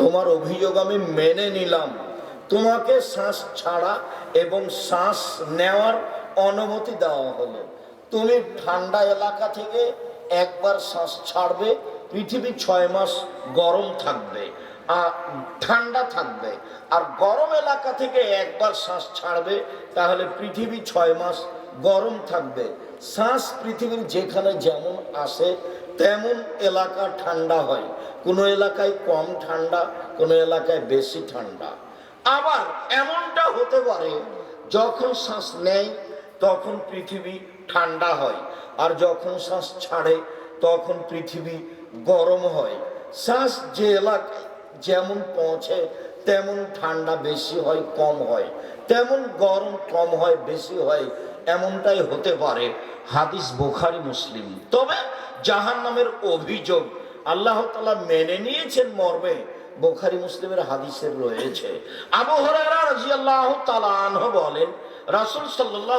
তোমার অভিযোগ আমি মেনে নিলাম। তোমাকে শ্বাস ছাড়া এবং শ্বাস নেওয়ার অনুমতি দেওয়া হলো। তুমি ঠান্ডা এলাকা থেকে একবার শ্বাস ছাড়বে, পৃথিবী ছয় মাস গরম থাকবে, আর ঠান্ডা থাকবে। আর গরম এলাকা থেকে একবার শ্বাস ছাড়বে, তাহলে পৃথিবী ছয় মাস গরম থাকবে। শ্বাস পৃথিবীর যেখানে যেমন আসে তেমন এলাকা ঠান্ডা হয়। কোনো এলাকায় কম ঠান্ডা, কোনো এলাকায় বেশি ঠান্ডা। আবার এমনটা হতে পারে, যখন শ্বাস নেয়, তখন পৃথিবী ঠান্ডা হয়। আর যখন শ্বাস ছাড়ে, তখন পৃথিবী গরম হয়। শ্বাস যে এলাকায় যেমন পৌঁছে, তেমন ঠান্ডা বেশি হয়, কম হয়। তেমন গরম কম হয়, বেশি হয়, এমনটাই হতে পারে। হাদিস বোখারি, মুসলিম। তবে জাহান নামের অভিযোগ। আল্লাহ তালা মেনে নিয়েছেন মর্মে। বোখারি মুসলিমের হাদিসের রয়েছে। আবু হরাইরা রাদিয়াল্লাহু তাআলা আনহু বলেন, রাসূল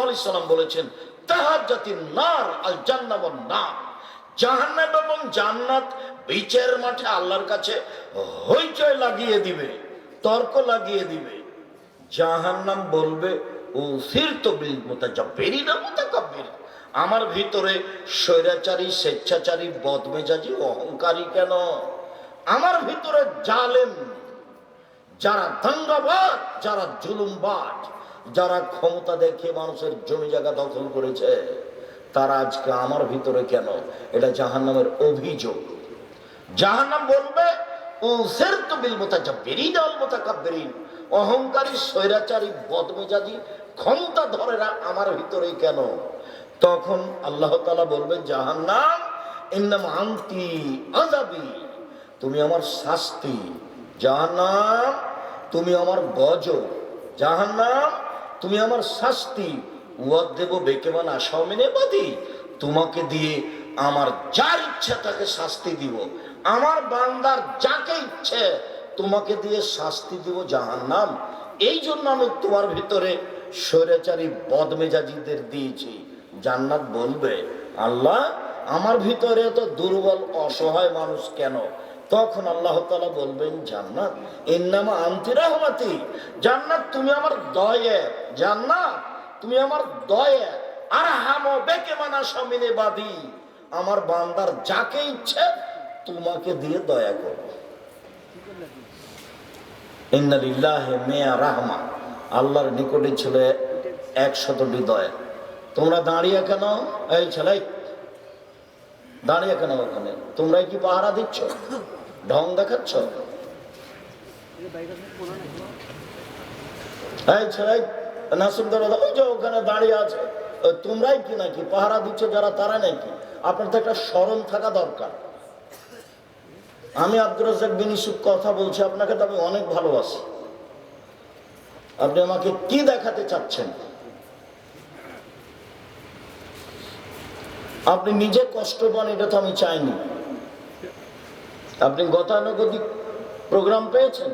আলাইহি সাল্লাম বলেছেন, তাহাজ্জাতিন নার আল জান্নাত ওয়ান নার। জাহান্নাম এবং জান্নাত বিচারের মাঠে আল্লাহর কাছে হইচই লাগিয়ে দিবে, তর্ক লাগিয়ে দিবে। জাহান্নাম বলবে ও সিরত বিল মুতাজাব্বিরিনা মুতাকাব্বির। আমার ভিতরে স্বৈরাচারী, স্বেচ্ছাচারী, বদমেজাজি, অহংকারী কেন? আমার ভিতরে জালেম, যারা দাঙ্গাবাজ যারা জুলুমবাজ, যারা ক্ষমতা দেখে মানুষের জমি জায়গা দখল করেছে, তারা আজকে আমার ভিতরে কেন? এটা জাহান্নামের অভিযোগ। জাহান্নাম বলবে ও সের তো বিল মোতাজাব্বিরিন আল মুতাকাব্বিরিন। অহংকারী, স্বৈরাচারী, বদমেজাজি ক্ষমতা ধরেরা আমার ভিতরে কেন? তখন আল্লাহ তাআলা বলবে জাহান্নাম, ইন্নাম তুমি আমার শাস্তি। জাহান্নাম, তুমি আমার গজ জাহান্নাম, তুমি আমার শাস্তি। উয়াদ দেব বেকেমান আশাও মেনে বাদি। তোমাকে দিয়ে আমার যার ইচ্ছা তাকে শাস্তি দিব। আমার বান্দার যাকে ইচ্ছে, তোমাকে দিয়ে শাস্তি দিব জাহান্নাম। এই জন্য আমি তোমার ভিতরে স্বৈরাচারী বদমেজাজিদের দিয়েছি। জান্নাত বলবে, আল্লাহ, আমার ভিতরে এত দুর্বল, অসহায় মানুষ কেন? তখন আল্লাহ তালা বলবেন, জান্নাত এর নাম আন্তি রহমাতি, জান্নাত তুমি আমার দয়ে, জান্নাত তুমি আমার দয়ে আর হামো বেকে মানা সমিনে বাদি, আমার বান্দার যাকে ইচ্ছে তোমাকে দিয়ে দয়া করো। ইন্নালিল্লাহে মেয়া রাহমা, আল্লাহর নিকটে ছিল একশতটি দয়া। তোমরা দাঁড়িয়ে কেন? এই ছেলে, দাঁড়িয়ে কেন ওখানে? তোমরাই কি পাহারা দিচ্ছ? ঢং দেখাচ্ছ? ওই যে ওখানে দাঁড়িয়ে আছে। তোমরাই কি নাকি পাহারা দিচ্ছ যারা তারা নাকি? আপনার তো একটা স্মরণ থাকা দরকার। আমি আব্দুর কথা বলছি, আপনাকে তো আমি অনেক ভালোবাসি। আপনি আমাকে কি দেখাতে চাচ্ছেন? আপনি নিজে কষ্ট পান, এটা তো আমি চাইনি। আপনি গতানুগতিক প্রোগ্রাম পেয়েছেন?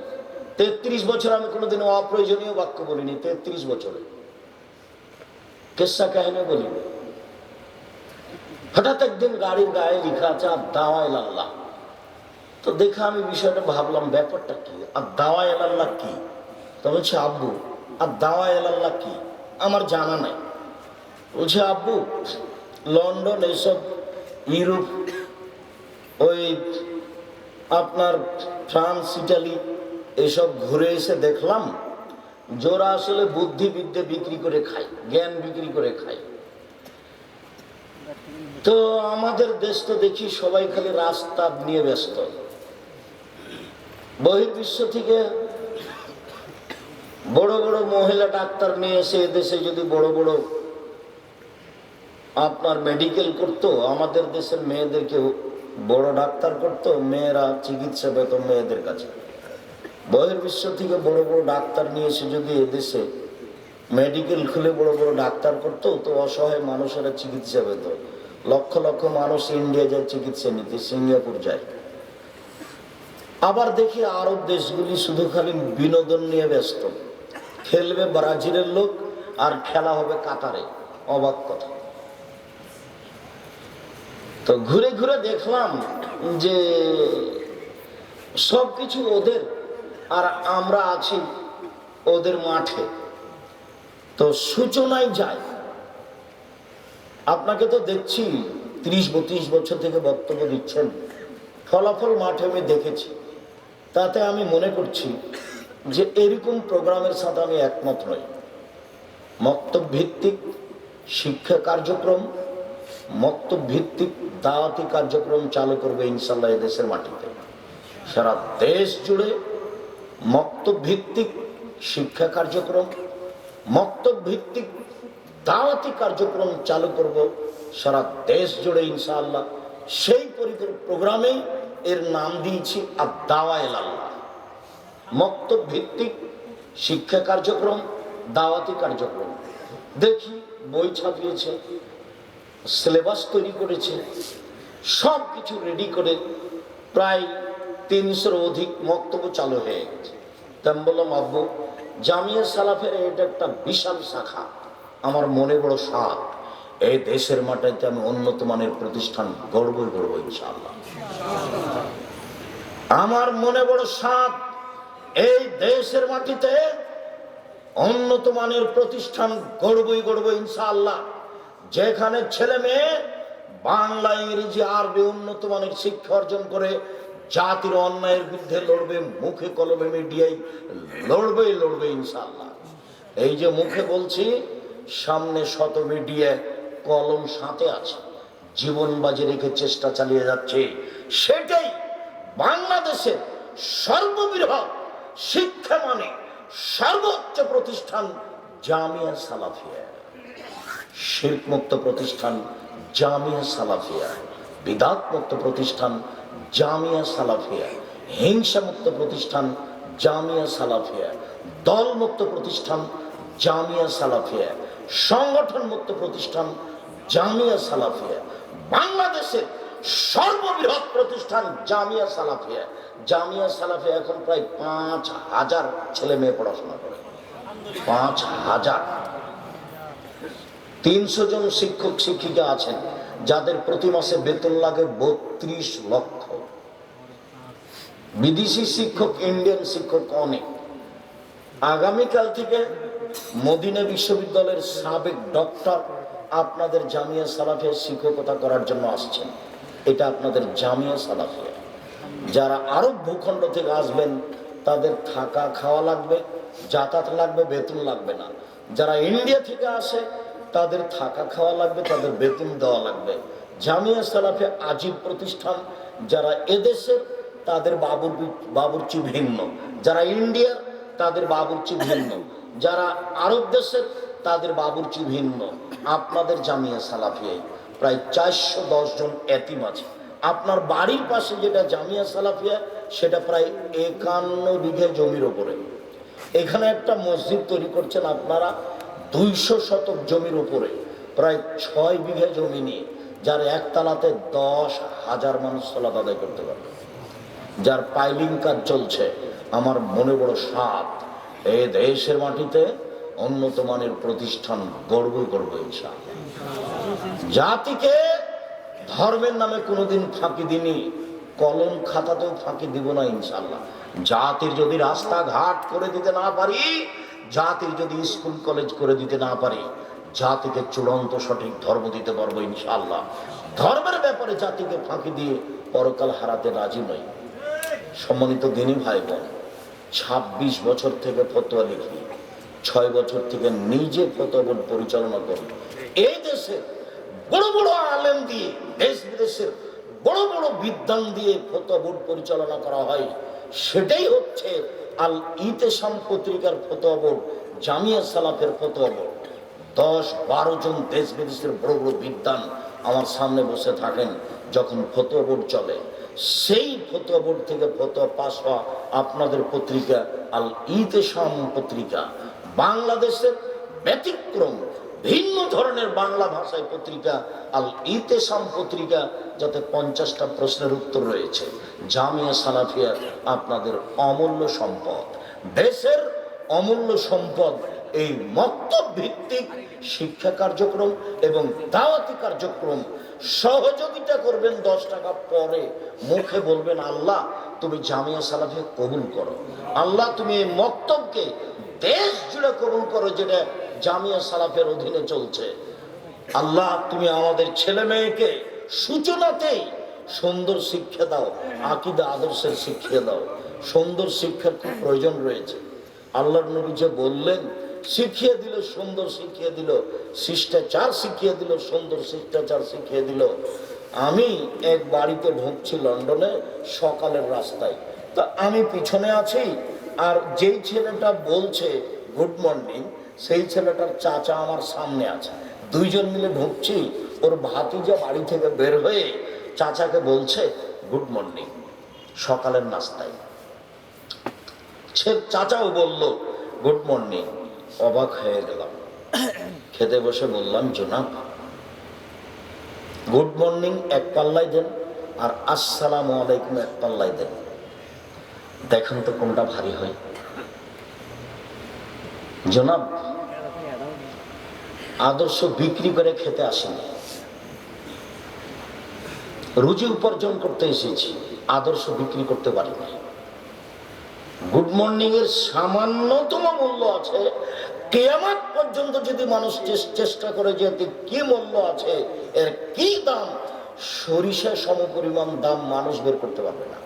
তেত্রিশ বছর আমি কোনোদিন অপ্রয়োজনীয় বাক্য বলিনি, তেত্রিশ বছরে। কেসা কাহিনী বলিনি হঠাৎ একদিন গাড়ির গায়ে লেখা আছে আর দাওয়াই আল্লাহ তো দেখে আমি বিষয়টা ভাবলাম, ব্যাপারটা কি? আর দাওয়াই আল্লাহ কি? তো বলছে, আব্বু আর দাওয়াই আল্লাহ কি? আমার জানা নাই। বলছে, আব্বু লন্ডন এইসব ইউরোপ, ওই আপনার ফ্রান্স, ইটালি এসব ঘুরে এসে দেখলাম জোরা আসলে বুদ্ধিবিদ্যা বিক্রি করে খায়, জ্ঞান বিক্রি করে খায়। তো আমাদের দেশ তো দেখি সবাই খালি রাস্তা নিয়ে ব্যস্ত। বহির্বিশ্ব থেকে বড় বড় মহিলা ডাক্তার নিয়ে এসে এদেশে যদি বড় বড় আপনার মেডিকেল করতো, আমাদের দেশের মেয়েদেরকে বড় ডাক্তার করতো, মেয়েরা চিকিৎসা পেত মেয়েদের কাছে। বহির্বিশ্ব থেকে বড় বড় ডাক্তার নিয়ে এসে যদি এদেশে মেডিকেল খুলে বড় বড় ডাক্তার করতো, তো অসহায় মানুষেরা চিকিৎসা পেত। লক্ষ লক্ষ মানুষ ইন্ডিয়া যায় চিকিৎসা নিতে সিঙ্গাপুর যায়। আবার দেখি আরব দেশগুলি শুধু খালি বিনোদন নিয়ে ব্যস্ত। খেলবে ব্রাজিলের লোক আর খেলা হবে কাতারে। অবাক কথা। তো ঘুরে ঘুরে দেখলাম যে সব কিছু ওদের আর আমরা আছি ওদের মাঠে। তো সূচনায় যায় আপনাকে তো দেখছি, ত্রিশ বত্রিশ বছর থেকে বক্তব্য দিচ্ছেন। ফলাফল মাঠে আমি দেখেছি। তাতে আমি মনে করছি যে এরকম প্রোগ্রামের সাথে আমি একমত নই। মক্তব ভিত্তিক শিক্ষা কার্যক্রম, মক্তব ভিত্তিক দাওয়াতি কার্যক্রম চালু করবে ইনশাল্লাহ দেশের মাটিতে। সারা দেশ জুড়ে মক্তব ভিত্তিক শিক্ষা কার্যক্রম মক্তব ভিত্তিক দাওয়াতি কার্যক্রম চালু করব সারা দেশ জুড়ে ইনশাআল্লাহ। সেই পরিকর প্রোগ্রামেই এর নাম দিয়েছি আর দাওয়াইল আল্লাহ মক্তব ভিত্তিক শিক্ষা কার্যক্রম, দাওয়াতি কার্যক্রম। দেখি বই ছাপিয়েছে সিলেবাস তৈরি করেছে, সব কিছু রেডি করে প্রায় তিনশোর অধিক বক্তব্য চালু হয়ে গেছে। তা বললাম, আব্বু, জামিয়া সালাফের এটা একটা বিশাল শাখা। আমার মনে বড় সাপ এই দেশের মাটিতে আমি উন্নত মানের প্রতিষ্ঠান গড়বই গড়ব ইনশাআল্লাহ। আমার মনে বড় সাপ এই দেশের মাটিতে উন্নত মানের প্রতিষ্ঠান গড়বই গড়ব ইনশাআল্লাহ। যেখানে ছেলে মেয়ে বাংলা, ইংরেজি, আরবি উন্নত মানের শিক্ষা অর্জন করে জাতির অন্যায়ের বিরুদ্ধে লড়বে, মুখে কলমে মিডিয়ায় লড়বেই লড়বে ইনশাল্লাহ এই যে মুখে বলছি, সামনে শত মিডিয়া কলম সাথে আছে। জীবন বাজি রেখে চেষ্টা চালিয়ে যাচ্ছে। সেটাই বাংলাদেশের সর্ববৃহৎ শিক্ষা মানে সর্বোচ্চ প্রতিষ্ঠান জামিয়া সালাফিয়া। শিল্প মুক্ত প্রতিষ্ঠান জামিয়া সালাফিয়া বিদাত মুক্ত প্রতিষ্ঠান জামিয়া সালাফিয়া হিংসা মুক্ত প্রতিষ্ঠান জামিয়া সালাফিয়া দল মুক্ত প্রতিষ্ঠান জামিয়া সালাফিয়া সংগঠন মুক্ত প্রতিষ্ঠান জামিয়া সালাফিয়া, বাংলাদেশের সর্ববৃহৎ প্রতিষ্ঠান জামিয়া সালাফিয়া। জামিয়া সালাফিয়া এখন প্রায় পাঁচ হাজার ছেলে মেয়ে পড়াশোনা করে। পাঁচ হাজার। তিনশো জন শিক্ষক, শিক্ষিকা আছেন, যাদের প্রতি মাসে বেতন লাগে বত্রিশ লক্ষ। বিদেশি শিক্ষক, ইন্ডিয়ান শিক্ষক অনেক। আগামীকাল থেকে মদিনা বিশ্ববিদ্যালয়ের সাবেক ডক্টর আপনাদের জামিয়া সালাফিয়া শিক্ষকতা করার জন্য আসছেন। এটা আপনাদের জামিয়া সালাফিয়া। যারা আরব ভূখণ্ড থেকে আসবেন, তাদের থাকা খাওয়া লাগবে, যাতায়াত লাগবে, বেতন লাগবে না। যারা ইন্ডিয়া থেকে আসে তাদের থাকা খাওয়া লাগবে, তাদের বেতন দেওয়া লাগবে। জামিয়া সালাফে আজীব প্রতিষ্ঠান, যারা এদেশের, তাদের বাবুর বাবুর্চি ভিন্ন। যারা ইন্ডিয়ার, তাদের বাবুর্চি ভিন্ন। যারা আরব দেশের, তাদের বাবুর্চি ভিন্ন। আপনাদের জামিয়া সালাফিয়াই প্রায় চারশো দশ জন এতিম আছে। আপনার বাড়ির পাশে যেটা জামিয়া সালাফিয়া, সেটা প্রায় একান্ন বিঘে জমির ওপরে। এখানে একটা মসজিদ তৈরি করছেন আপনারা। দুইশো শতক জমির উপরে প্রায় ছয় বিঘে জমি নিয়ে যার একতলাতে দশ হাজার মানুষ সলাত আদায় করতে পারবে। যার পাইলিং কাজ চলছে, আমার মনে বড় সাত এ দেশের মাটিতে উন্নত মানের প্রতিষ্ঠান গড়বই গড়ব ইনশাআল্লাহ। জাতিকে ধর্মের নামে কোনোদিন ফাঁকি দিনি কলম খাতাতেও ফাঁকি দিব না ইনশাল্লাহ জাতির যদি রাস্তাঘাট করে দিতে না পারি জাতির যদি স্কুল, কলেজ করে দিতে না পারে, জাতিকে চূড়ান্ত সঠিক ধর্ম দিতে পারব ইনশাল্লাহ ধর্মের ব্যাপারে জাতিকে ফাঁকি দিয়ে পরকাল হারাতে রাজি নই। সম্মানিত দিনী ভাই বোন ছাব্বিশ বছর থেকে ফতোয়া লিখি, ছয় বছর থেকে নিজে ফতোয়া বোর্ড পরিচালনা করি। এই দেশে বড় বড় আলেম দিয়ে, দেশ বিদেশের বড় বড় বিদ্যান দিয়ে ফতোয়া বোর্ড পরিচালনা করা হয়, সেটাই হচ্ছে আল ইতেসাম পত্রিকার ফতোয়া বোর্ড, জামিয়া সালাফের ফতোয়া বোর্ড। দশ বারো জন দেশ বিদেশের বড় বড় বিদ্যান আমার সামনে বসে থাকেন যখন ফতোয়া বোর্ড চলে। সেই ফতোয়া বোর্ড থেকে ফতোয়া পাস হওয়া আপনাদের পত্রিকা, আল ইতেসাম পত্রিকা। বাংলাদেশের ব্যতিক্রম ভিন্ন ধরনের বাংলা ভাষায় পত্রিকা, আল ইতেসাম পত্রিকা, যাতে পঞ্চাশটা প্রশ্নের উত্তর রয়েছে। জামিয়া সালাফিয়া আপনাদের অমূল্য সম্পদ। দেশের অমূল্য সম্পদ, এই মক্তব ভিত্তিক শিক্ষা কার্যক্রম এবং দাওয়াতি কার্যক্রম সহযোগিতা করবেন দশ টাকা পরে। মুখে বলবেন, আল্লাহ, তুমি জামিয়া সালাফিয়া কবুল করো। আল্লাহ, তুমি এই মক্তবকে দেশ জুড়ে কবুল করো, যেটা জামিয়া সালাফের অধীনে চলছে। আল্লাহ, তুমি আমাদের ছেলে মেয়েকে সূচনাতেই সুন্দর শিক্ষা দাও, আকিদা আদর্শের শিক্ষা দাও। সুন্দর শিক্ষার খুব প্রয়োজন রয়েছে। আল্লাহর নবী যে বললেন, শিখিয়ে দিল, সুন্দর শিখিয়ে দিল, শিষ্টাচার শিখিয়ে দিল, সুন্দর শিষ্টাচার শিখিয়ে দিল। আমি এক বাড়িতে ঢুকছি লন্ডনে সকালের রাস্তায়। তা আমি পিছনে আছি, আর যেই ছেলেটা বলছে, গুড মর্নিং সেই ছেলেটার চাচা আমার সামনে আছে। দুইজন মিলে ঢুকছি, ওর ভাতিজা বাড়ি থেকে বের হয়ে চাচাকে বলছে, গুড মর্নিং, সকালের নাস্তায়। সে চাচাও বলল, গুড মর্নিং। অবাক হয়ে গেলাম। খেতে বসে বললাম, জোনাব, গুড মর্নিং, এক পাল্লাই দেন, আর আসসালামু আলাইকুম, এক পাল্লাই দেন। দেখেন তো কোনটা ভারী হয়। জনাব, আদর্শ বিক্রি করে খেতে আসেনি। রুজি উপার্জন করতে এসেছি, আদর্শ বিক্রি করতে পারি না গুড মর্নিং এর সামান্যতম মূল্য আছে। কেয়ামাত পর্যন্ত যদি মানুষ চেষ্টা করে যে কি মূল্য আছে, এর কি দাম সরিষা সম পরিমাণ দাম মানুষ বের করতে পারবে না।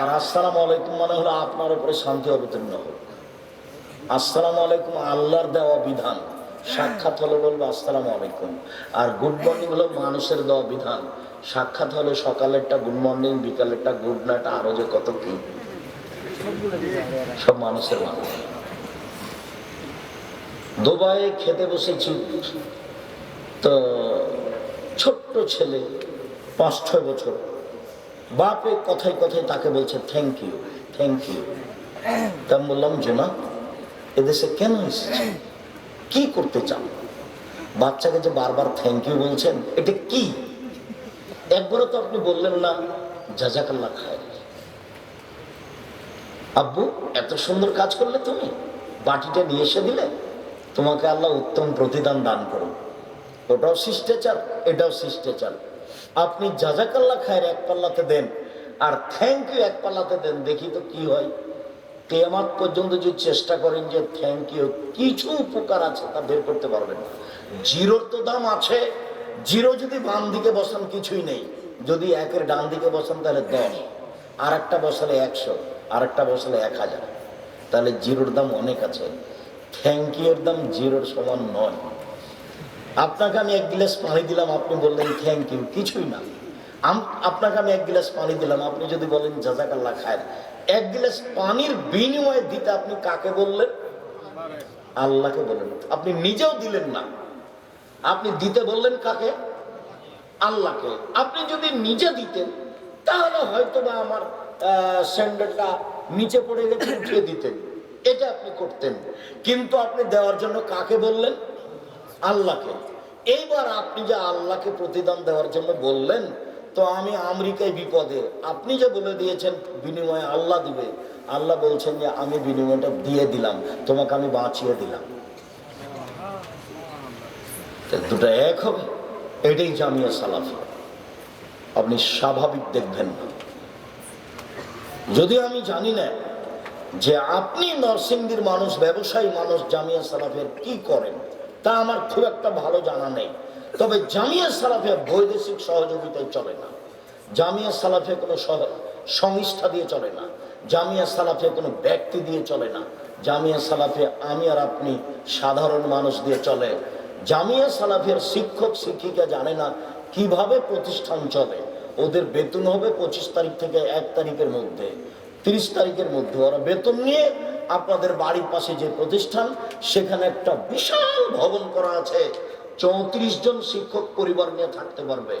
আর আসসালাম আলাইকুম মানে হলো আপনার উপরে শান্তি অবতীর্ণ হোক আসসালামু আলাইকুম, আল্লাহর দেওয়া বিধান। সাক্ষাৎ হলে বলব আসসালাম আলাইকুম। আর গুড মর্নিং হলো মানুষের দেওয়া বিধান। সাক্ষাৎ হলে সকালেরটা গুড মর্নিং বিকালেরটা গুড নাইট আরও যে কত কি। সব মানুষের মানুষ দুবাইয়ে খেতে বসেছি। তো ছোট্ট ছেলে, পাঁচ, ছয় বছর। বাপে কথায় কথায় তাকে বলছে থ্যাংক ইউ থ্যাংক ইউ তা বললাম জোনা এদেশে কেন এসেছে? কি করতে চান বাচ্চাকে যে বারবার থ্যাংক ইউ বলছেন, এটা কি? একবারও তো আপনি বললেন না জাজাকাল্লা খায় আব্বু, এত সুন্দর কাজ করলে তুমি? বাটিটা নিয়ে এসে দিলে? তোমাকে আল্লাহ উত্তম প্রতিদান দান করুন। ওটাও শিষ্টাচার, এটাও শিষ্টাচার। আপনি যা জাজাকাল্লা খায়ের এক পাল্লাতে দেন, আর থ্যাংক ইউ এক পাল্লাতে দেন, দেখি তো কি হয়। কেয়ামাত পর্যন্ত যদি চেষ্টা করেন যে থ্যাংক ইউ কিছু উপকার আছে তা বের করতে পারবেন জিরোর তো দাম আছে, জিরো যদি বাম দিকে বসান কিছুই নেই। যদি একের ডান দিকে বসান তাহলে দশ আর একটা বসালে একশো আর একটা বসালে এক হাজার। তাহলে জিরোর দাম অনেক আছে। থ্যাংক ইউর দাম জিরোর সমান নয়। আপনাকে আমি এক গ্লাস পানি দিলাম, আপনি বললেন থ্যাংক ইউ কিছুই না। আপনাকে আমি এক গ্লাস পানি দিলাম। আপনি যদি বলেন জাজাকাল্লা খায় এক গ্লাস পানির বিনিময়ে দিতে আপনি কাকে বললেন? আল্লাহকে বললেন। আপনি নিজেও দিলেন না। আপনি দিতে বললেন কাকে? আল্লাহকে। আপনি যদি নিজে দিতেন, তাহলে হয়তো বা আমার স্যান্ডেলটা নিচে পড়ে গেছে, উঠিয়ে দিতেন। এটা আপনি করতেন। কিন্তু আপনি দেওয়ার জন্য কাকে বললেন? আল্লাহকে। এইবার আপনি যে আল্লাহকে প্রতিদান দেওয়ার জন্য বললেন তো আমি আমেরিকায় বিপদে। আপনি যে বলে দিয়েছেন, বিনিময়ে আল্লাহ দিবে। আল্লাহ বলছেন যে, আমি বিনিময়টা দিয়ে দিলাম, তোমাকে আমি বাঁচিয়ে দিলাম। দুটো এক হবে। এটাই জামিয়া সালাফি। আপনি স্বাভাবিক দেখবেন না। যদি আমি জানি না যে আপনি নরসিংদীর মানুষ, ব্যবসায়ী মানুষ, জামিয়া সালাফের কি করেন, তা আমার খুব একটা ভালো জানা নেই। তবে জামিয়া সালাফে বৈদেশিক সহযোগিতায় চলে না। জামিয়া সালাফে কোনো সংস্থা দিয়ে চলে না। জামিয়া সালাফে কোনো ব্যক্তি দিয়ে চলে না। জামিয়া সালাফে আমি আর আপনি সাধারণ মানুষ দিয়ে চলে। জামিয়া সালাফের শিক্ষক, শিক্ষিকা জানে না কীভাবে প্রতিষ্ঠান চলে। ওদের বেতন হবে পঁচিশ তারিখ থেকে এক তারিখের মধ্যে। তিরিশ তারিখের মধ্যে ওরা বেতন নিয়ে আপনাদের বাড়ির পাশে যে প্রতিষ্ঠান, সেখানে একটা বিশাল ভবন করা আছে। চৌত্রিশ জন শিক্ষক পরিবার নিয়ে থাকতে পারবে।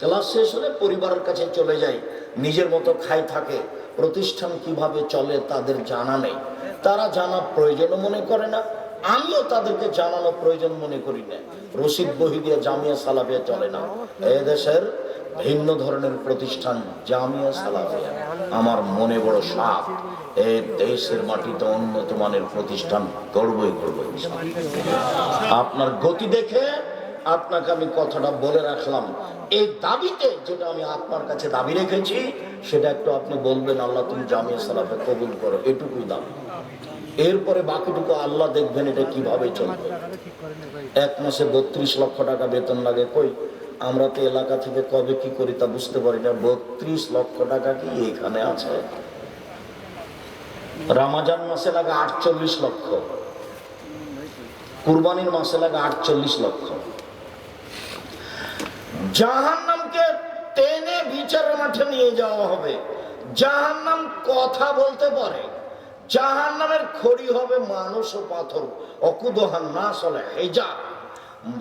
ক্লাস শেষ হলে পরিবারের কাছে চলে যায় নিজের মতো খাই থাকে। প্রতিষ্ঠান কীভাবে চলে তাদের জানা নেই। তারা জানা প্রয়োজনও মনে করে না। আমিও তাদেরকে জানানো প্রয়োজন মনে করি না। রশিদ বহি দিয়ে জামিয়া সালাফিয়া চলে না। এ দেশের ভিন্ন ধরনের প্রতিষ্ঠান জামিয়া সালাফিয়া। আমার মনে বড় সাপ। এই দেশের মাটিতে উন্নত মানের প্রতিষ্ঠান গর্বই করব আপনার গতি দেখে আপনাকে আমি কথাটা বলে রাখলাম। এই দাবিতে যেটা আমি আপনার কাছে দাবি রেখেছি, সেটা একটু আপনি বলবেন, আল্লাহ তুমি জামিয়া সালাফে কবুল করো, এটুকুই দাবি। এরপরে বাকিটুকু আল্লাহ দেখবেন এটা কীভাবে চলবে। এক মাসে বত্রিশ লক্ষ টাকা বেতন লাগে, কই? আমরা তো এলাকা থেকে কবে কি করি তা বুঝতে পারি না। বত্রিশ লক্ষ টাকা কি এখানে আছে? রামাজান মাসে লাগে আটচল্লিশ লক্ষ। কুরবানির মাসে লাগে আটচল্লিশ লক্ষ। জাহান নামকে টেনে বিচারের মাঠে নিয়ে যাওয়া হবে। জাহান নাম কথা বলতে পারে। জাহান নামের খড়ি হবে মানুষ ও পাথর। অকুদহান না চলে হেজা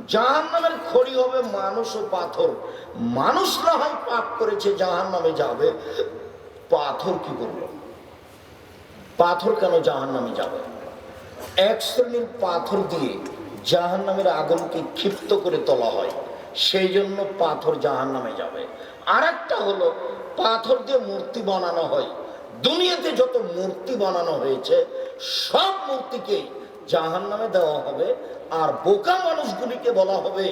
জাহান নামের খড়ি হবে মানুষ ও পাথর। মানুষ না হয় পাপ করেছে জাহান নামে যাবে। পাথর কি করবে? পাথর কেন জাহান নামে যাবে? এক শ্রেণির পাথর দিয়ে জাহান নামের আগুনকে ক্ষিপ্ত করে তোলা হয়, সেই জন্য পাথর জাহান নামে যাবে। আর একটা হলো, পাথর দিয়ে মূর্তি বানানো হয়। দুনিয়াতে যত মূর্তি বানানো হয়েছে, সব মূর্তিকে জাহান নামে দেওয়া হবে, আর বোকা মানুষগুলিকে বলা হবে,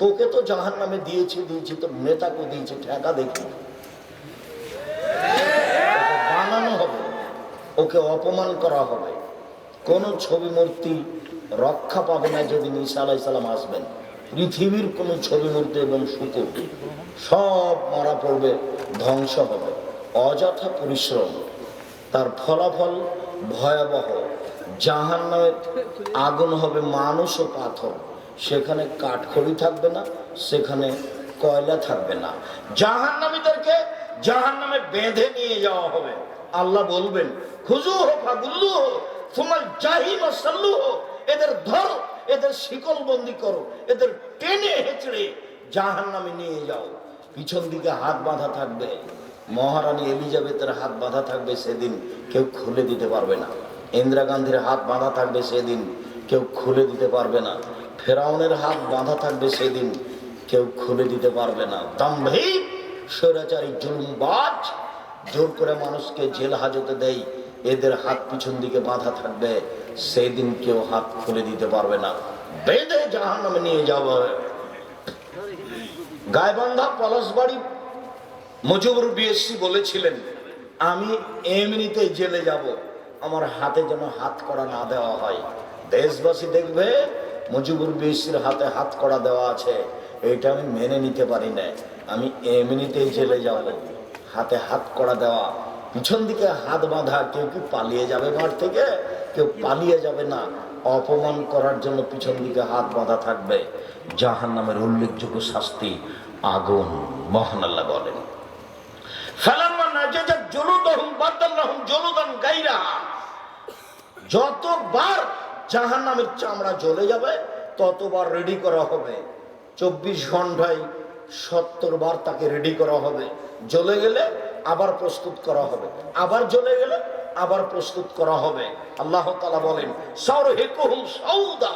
তোকে তো জাহান নামে দিয়েছি দিয়েছি, তোর নেতাকে দিয়েছি, ঠেকা দেখি ওকে বানানো হবে ওকে অপমান করা হবে। কোন ছবি মূর্তি রক্ষা পাবে না যদি ঈসা আলাই সালাম আসবেন। পৃথিবীর কোন ছবি মূর্তি এবং শুকুর সব মারা পড়বে, ধ্বংস হবে, অযথা পরিশ্রম। তার ফলাফল ভয়াবহ। জাহান আগুন হবে মানুষ ও পাথর। সেখানে কাঠখড়ি থাকবে না, সেখানে কয়লা থাকবে না। জাহান নামীদেরকে জাহান নামে বেঁধে নিয়ে যাওয়া হবে। আল্লাহ বলবেন খুজু হো ফাগুল্লু হো তোমার জাহিম সাল্লু হো এদের ধরো, এদের শিকল বন্দি করো, এদের টেনে হেঁচড়ে জাহান নামে নিয়ে যাও। পিছন দিকে হাত বাঁধা থাকবে, মহারানী এলিজাবেথের হাত বাঁধা থাকবে সেদিন, কেউ খুলে দিতে পারবে না। ইন্দিরা গান্ধীর হাত বাঁধা থাকবে সেদিন, কেউ খুলে দিতে পারবে না। ফেরাউনের হাত বাঁধা থাকবে সেদিন কেউ খুলে দিতে পারবে না। দাম্ভিক, স্বৈরাচারী, জুলুমবাজ, জোর করে মানুষকে জেল হাজতে দেয় এদের হাত পিছন দিকে বাঁধা থাকবে সেই দিন কেউ হাত খুলে দিতে পারবে না। বেঁধে জাহান নামে নিয়ে যাওয়া হবে গায়বান্ধা পলাশবাড়ি মজুবুর বিএসসি বলেছিলেন, আমি এমনিতে জেলে যাব, আমার হাতে যেন হাত করা না দেওয়া হয়। দেশবাসী দেখবে, মজিবুর বিএসসির হাতে হাত করা দেওয়া আছে। এটা আমি মেনে নিতে পারি না আমি এমনিতেই জেলে যাব। হাতে হাত করা দেওয়া। পিছন দিকে হাত বাঁধা, কেউ কি পালিয়ে যাবে ঘর থেকে? কেউ পালিয়ে যাবে না। অপমান করার জন্য পিছন দিকে হাত বাঁধা থাকবে। জাহান নামের উল্লেখযোগ্য শাস্তি আগুন, মহান আল্লাহ বলেন। যতবার জাহান্নামের চামড়া জ্বলে যাবে, ততবার রেডি করা হবে। চব্বিশ ঘন্টায় সত্তর বার তাকে রেডি করা হবে। জ্বলে গেলে আবার প্রস্তুত করা হবে। আবার জ্বলে গেলে আবার প্রস্তুত করা হবে। আল্লাহ তালা বলেন সৌদা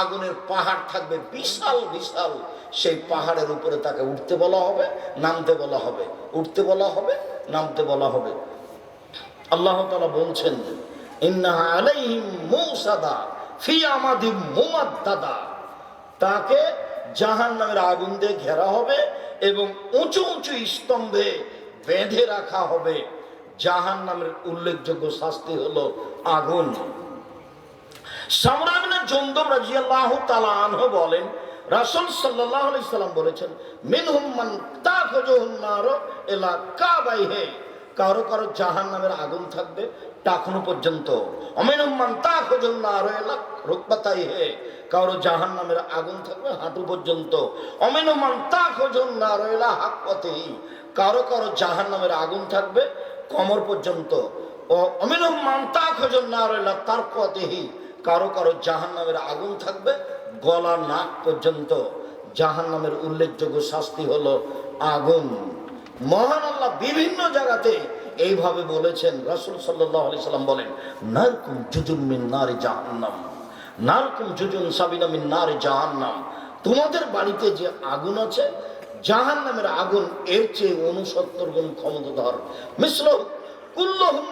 আগুনের পাহাড় থাকবে বিশাল বিশাল। সেই পাহাড়ের উপরে তাকে উঠতে বলা হবে, নামতে বলা হবে। উঠতে বলা হবে, নামতে বলা হবে। আল্লাহ তালা বলছেন তাকে জাহান নামের আগুন দিয়ে ঘেরা হবে এবং উঁচু উঁচু স্তম্ভে বেঁধে রাখা হবে। জাহান নামের উল্লেখযোগ্য শাস্তি হলো আগুন। সামরাবিনা জন্দব রাজিয়াল্লাহ তালা বলেন, রাসুল সাল্লাহ সাল্লাম বলেছেন, মিনহুম মান তাখজুহুন নার এলা কাবাইহে। কারও কারও জাহান নামের আগুন থাকবে টাকনো পর্যন্ত। অমিনুম মান তাখজুন নার এলা রুকবাতাই হে কারও জাহান নামের আগুন থাকবে হাঁটু পর্যন্ত। অমিনুম মান তাখজুন নার এলা হাকপতেই কারও কারও জাহান নামের আগুন থাকবে কমর পর্যন্ত। ও অমিনুম মান তাখজুন নার এলা তার পথেহি কারও কারও জাহান নামের আগুন থাকবে গলা নাক পর্যন্ত। জাহান নামের উল্লেখযোগ্য শাস্তি হলো আগুন। মহান আল্লাহ বিভিন্ন জায়গাতে এইভাবে বলেছেন। রাসুল সাল্লাহ আলি সাল্লাম বলেন নারকুম জুজুন মিন নারে জাহান্নাম। নারকুম জুজুন সাবিনামিন নার জাহান্নাম। তোমাদের বাড়িতে যে আগুন আছে জাহান নামের আগুন এর চেয়ে উনসত্তর গুণ ক্ষমতাধর। মিশ্র কুল্লহুন্না